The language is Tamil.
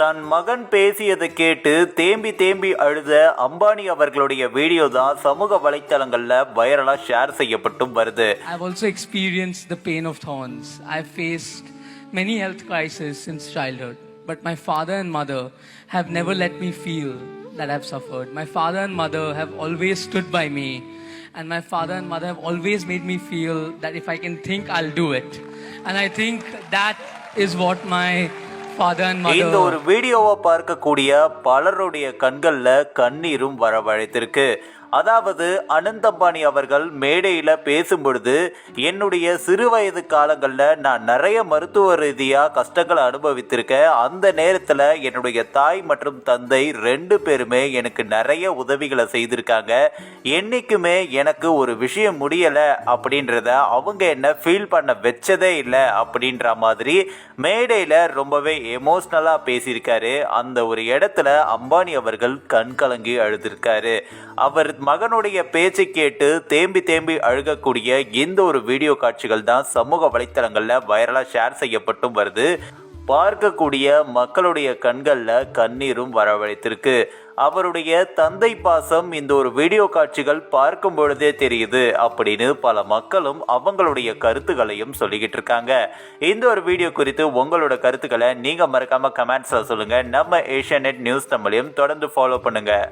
தன் மகன் பேசியதை கேட்டு தேம்பி தேம்பி அழுத அம்பானி அவர்களுடைய வீடியோ தான் சமூக வலைத்தளங்கள்ல வைரலா ஷேர் செய்யப்பட்டும் வருது I've also experienced the pain of thorns. I've faced many health crises since childhood, but my father and mother have never let me feel that I've suffered. My father and mother have always stood by me, and my father and mother have always made me feel that if I can think, I'll do it. And I think that is what my இந்த ஒரு வீடியோவை பார்க்கக்கூடிய பலருடைய கண்கள்ல கண்ணீரும் வரவழைத்திருக்கு. அதாவது அனந்த் அம்பானி அவர்கள் மேடையில் பேசும்பொழுது என்னுடைய சிறு வயது காலங்களில் நான் நிறைய மருத்துவ ரீதியாக கஷ்டங்களை அனுபவித்திருக்கேன். அந்த நேரத்தில் என்னுடைய தாய் மற்றும் தந்தை ரெண்டு பேருமே எனக்கு நிறைய உதவிகளை செய்திருக்காங்க. என்னைக்குமே எனக்கு ஒரு விஷயம் முடியலை அப்படின்றத அவங்க என்ன ஃபீல் பண்ண வச்சதே இல்லை அப்படின்ற மாதிரி மேடையில் ரொம்பவே எமோஷ்னலாக பேசியிருக்காரு. அந்த ஒரு இடத்துல அம்பானி அவர்கள் கண் கலங்கி அவர் மகனுடைய பேச்சை கேட்டு தேம்பி தேம்பி அழுகக்கூடிய இந்த ஒரு வீடியோ காட்சிகள் தான் சமூக வலைத்தளங்களில் வைரலாக ஷேர் செய்யப்பட்டும் வருது. பார்க்கக்கூடிய மக்களுடைய கண்களில் கண்ணீரும் வரவழைத்திருக்கு. அவருடைய தந்தை பாசம் இந்த ஒரு வீடியோ காட்சிகள் பார்க்கும் பொழுதே தெரியுது அப்படின்னு பல மக்களும் அவங்களுடைய கருத்துக்களையும் சொல்லிக்கிட்டு இருக்காங்க. இந்த ஒரு வீடியோ குறித்து உங்களோட கருத்துக்களை நீங்கள் மறக்காமல் கமெண்ட்ஸில் சொல்லுங்கள் நம்ம ஏஷியா நியூஸ் தமிழையும் தொடர்ந்து ஃபாலோ பண்ணுங்கள்